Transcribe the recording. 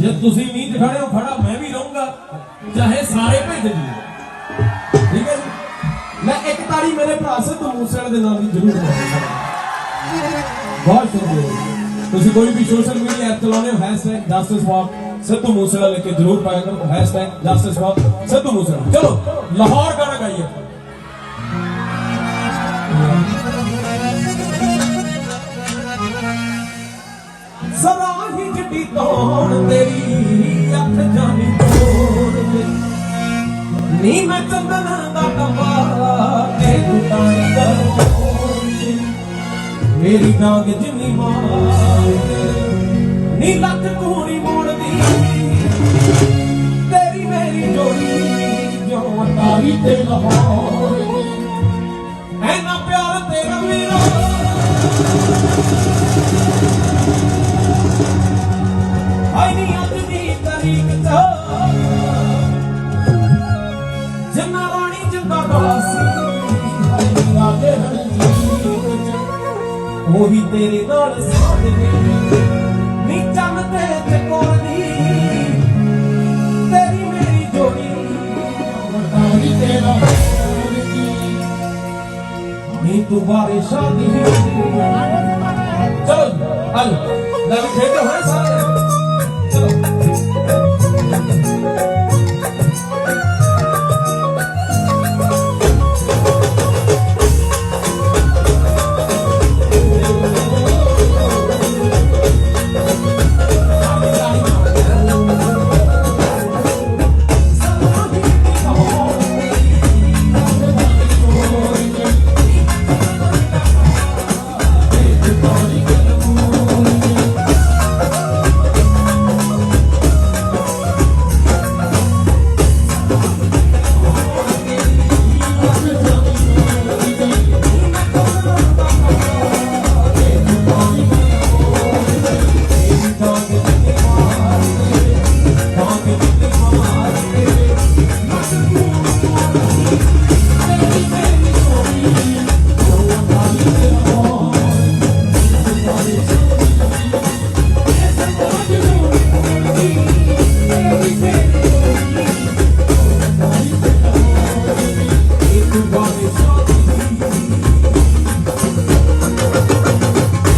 ਜੇ ਤੁਸੀਂ ਮੀਂਹ ਦਿਖਾਣੇ ਹੋ ਖੜਾ, ਮੈਂ ਵੀ ਰਹੂੰਗਾ। ਚਾਹੇ ਸਾਰੇ ਭੇਜ ਦਿਓ। ਠੀਕ ਹੈ ਜੀ? ਮੈਂ ਇੱਕ ਤਾੜੀ ਮੇਰੇ ਭਰਾ ਸਿੱਧੂ ਮੂਸੇਵਾਲੇ ਦੇ ਨਾਮ ਦੀ ਜ਼ਰੂਰ ਮਾਰੂੰਗਾ ਬਹੁਤ ਸ਼ੁਕਰੀਆ ਜੀ। ਤੁਸੀਂ ਕੋਈ ਵੀ ਸੋਸ਼ਲ ਮੀਡੀਆ ਐਪ ਚਲਾਉਂਦੇ ਹੋ hashtag justice walk Sidhu Moosewala ਲਿਖ ਕੇ ਜ਼ਰੂਰ ਪਾਇਆ ਕਰੋ hashtag justice walk Sidhu Moosewala. ਚਲੋ, ਲਾਹੌਰ ਗਾਣਾ ਗਾਈਏ। ਨੀ ਮੈਂ ਚੰਦਨ ਦਾ ਟੰਬਾ ਤੇ ਟੁੱਟਾਣੀ ਕਰੋ ਮੇਰੀ ਨਾਗ ਜਿੰਨੀ ਮਾਰ ਨੀ ਲੱਕ ਕੂਣੀ ਮੋੜਦੀ। ਤੇਰੀ ਮੇਰੀ ਜੋੜੀ ਜੋ ਅਟਾਰੀ ਤੇ ਲਾਹੌਰ। ਐਨਾ ਪਿਆਰ ਤੇਰਾ ਮੇਰਾ। ਹਾਈ ਨੀ ਅੱਜ ਦੀ ਤਰੀਕ ਚ ਉਹੀ ਤੇਰੇ ਨਾਲ ਸਾਥ ਦੇ ਨੀ ਚੰਨ ਤੇ ਚਕੋਰ ਦੀ ਤੇਰੀ ਮੇਰੀ ਜੋੜੀ ਵਟਾਰੀ ਤੇਰਾ ਨੀ ਤੂੰ ਬਾਰੇ ਸ਼ਾਦੀ ਚਲੋ ਹਲ ਲੈ ਖੇਡੋ ਹਾਂ ਸਾਰੇ